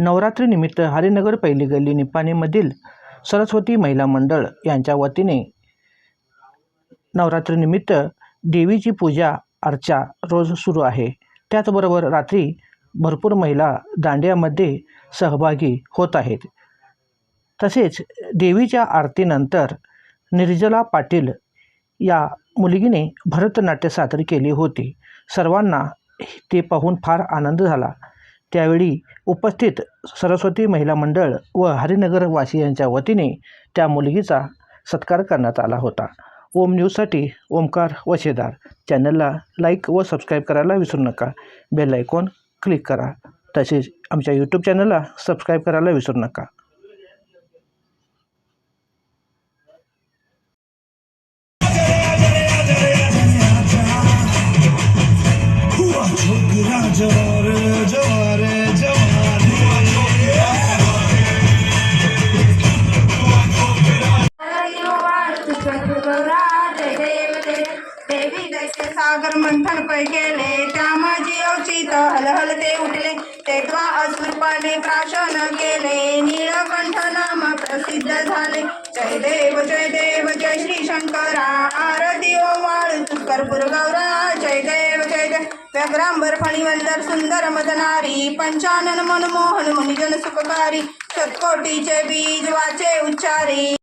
नवरात्रीनिमित्त हरिनगर पहिली गल्ली निपाणीमधील सरस्वती महिला मंडळ यांच्या वतीने नवरात्रीनिमित्त देवीची पूजा अर्चा रोज सुरू आहे. त्याचबरोबर रात्री भरपूर महिला दांड्यामध्ये सहभागी होत आहेत. तसेच देवीच्या आरतीनंतर निर्जला पाटील या मुलगीने भरतनाट्य सादर केली होती. सर्वांना ते पाहून फार आनंद झाला. त्यावेळी उपस्थित सरस्वती महिला मंडळ व हरिनगरवासियांच्या वतीने त्या मुलगीचा सत्कार करण्यात आला होता. ओम न्यूजसाठी ओमकार वशेदार. चॅनलला लाईक व सबस्क्राईब करायला विसरू नका. बेल आयकॉन क्लिक करा. तसेच आमच्या यूट्यूब चॅनलला सबस्क्राईब करायला विसरू नका. सागर मंथन पै केले? त्या माझी अवचित हलहल ते उठले. तेव्हा असुरपाने प्राशन केले. नीळकंठ नाम प्रसिद्ध झाले. जय देव जय देव जय श्री शंकरा. आरती ओ वाळ कर्पूर गौरा. जय देव जय देव. व्याग्रांबर फणीवंदर सुंदर मदनारी. पंचानन मनमोहन मुनिजन सुखकारी. सत्कोटीचे बीज वाचे उच्चारी.